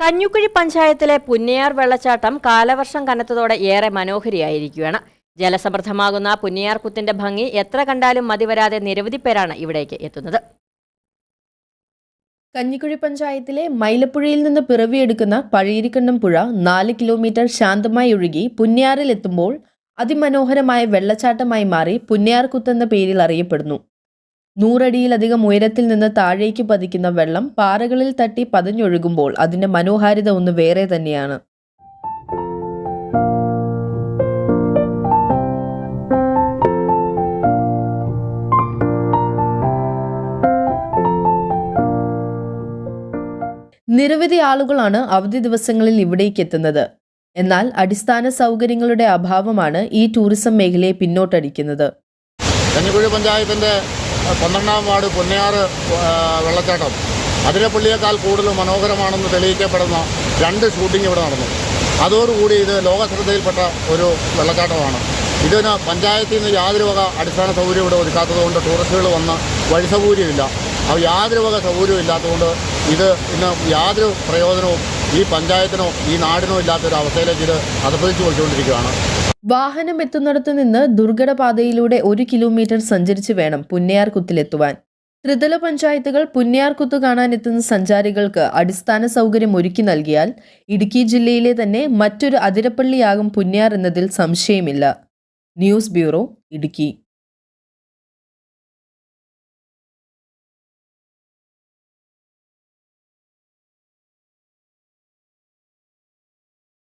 കഞ്ഞുക്കുഴി പഞ്ചായത്തിലെ പുന്നയാർ വെള്ളച്ചാട്ടം കാലവർഷം കനത്തതോടെ ഏറെ മനോഹരിയായിരിക്കുകയാണ്. ജലസമൃദ്ധമാകുന്ന പുന്നയാർ കുത്തിന്റെ ഭംഗി എത്ര കണ്ടാലും മതിവരാതെ നിരവധി പേരാണ് ഇവിടേക്ക് എത്തുന്നത്. കഞ്ഞിക്കുഴി പഞ്ചായത്തിലെ മൈലപ്പുഴയിൽ നിന്ന് പിറവിയെടുക്കുന്ന പഴയിരിക്കണ്ടം പുഴ നാല് കിലോമീറ്റർ ശാന്തമായി ഒഴുകി പുന്നയാറിലെത്തുമ്പോൾ അതിമനോഹരമായ വെള്ളച്ചാട്ടമായി മാറി പുന്നിയാർ കുത്തെന്ന പേരിൽ അറിയപ്പെടുന്നു. നൂറടിയിലധികം ഉയരത്തിൽ നിന്ന് താഴേക്ക് പതിക്കുന്ന വെള്ളം പാറകളിൽ തട്ടി പതഞ്ഞൊഴുകുമ്പോൾ അതിന്റെ മനോഹാരിത ഒന്ന് വേറെ തന്നെയാണ്. നിരവധി ആളുകളാണ് അവധി ദിവസങ്ങളിൽ ഇവിടേക്ക് എത്തുന്നത്. എന്നാൽ അടിസ്ഥാന സൗകര്യങ്ങളുടെ അഭാവമാണ് ഈ ടൂറിസം മേഖലയെ പിന്നോട്ടടിക്കുന്നത്. കഞ്ഞിക്കുഴി പഞ്ചായത്തിന്റെ പന്ത്രണ്ടാം വാർഡ് പൊന്നയാറ് വെള്ളച്ചാട്ടം. അതിരപ്പള്ളിയേക്കാൾ കൂടുതൽ മനോഹരമാണെന്ന് തെളിയിക്കപ്പെടുന്ന രണ്ട് ഷൂട്ടിംഗ് ഇവിടെ നടന്നു. അതോടുകൂടി ഇത് ലോക ശ്രദ്ധയിൽപ്പെട്ട ഒരു വെള്ളച്ചാട്ടമാണ്. ഇതിന് പഞ്ചായത്തിൽ നിന്ന് യാതൊരു വക അടിസ്ഥാന സൗകര്യം ഇവിടെ ഒരുക്കാത്തതുകൊണ്ട് ടൂറിസ്റ്റുകൾ വന്ന് വഴി സൗകര്യമില്ല. അപ്പോൾ യാതൊരു വക സൗകര്യവും ഇല്ലാത്തതുകൊണ്ട് ഇത് ഇന്ന് യാതൊരു പ്രയോജനവും ഈ പഞ്ചായത്തിനോ ഈ നാടിനോ ഇല്ലാത്തൊരു അവസ്ഥയിലേക്ക് ഇത് അധപ്പതിച്ചു പോയിക്കൊണ്ടിരിക്കുകയാണ്. വാഹനം എത്തുന്നിടത്തു നിന്ന് ദുർഘടപാതയിലൂടെ ഒരു കിലോമീറ്റർ സഞ്ചരിച്ച് വേണം പുന്നയാർകുത്തിലെത്തുവാൻ. ത്രിതല പഞ്ചായത്തുകൾ പുന്നയാർകുത്ത് കാണാനെത്തുന്ന സഞ്ചാരികൾക്ക് അടിസ്ഥാന സൗകര്യം ഒരുക്കി നൽകിയാൽ ഇടുക്കി ജില്ലയിലെ തന്നെ മറ്റൊരു അതിരപ്പള്ളിയാകും പുന്നയാർ എന്നതിൽ സംശയമില്ല. News bureau Idukki.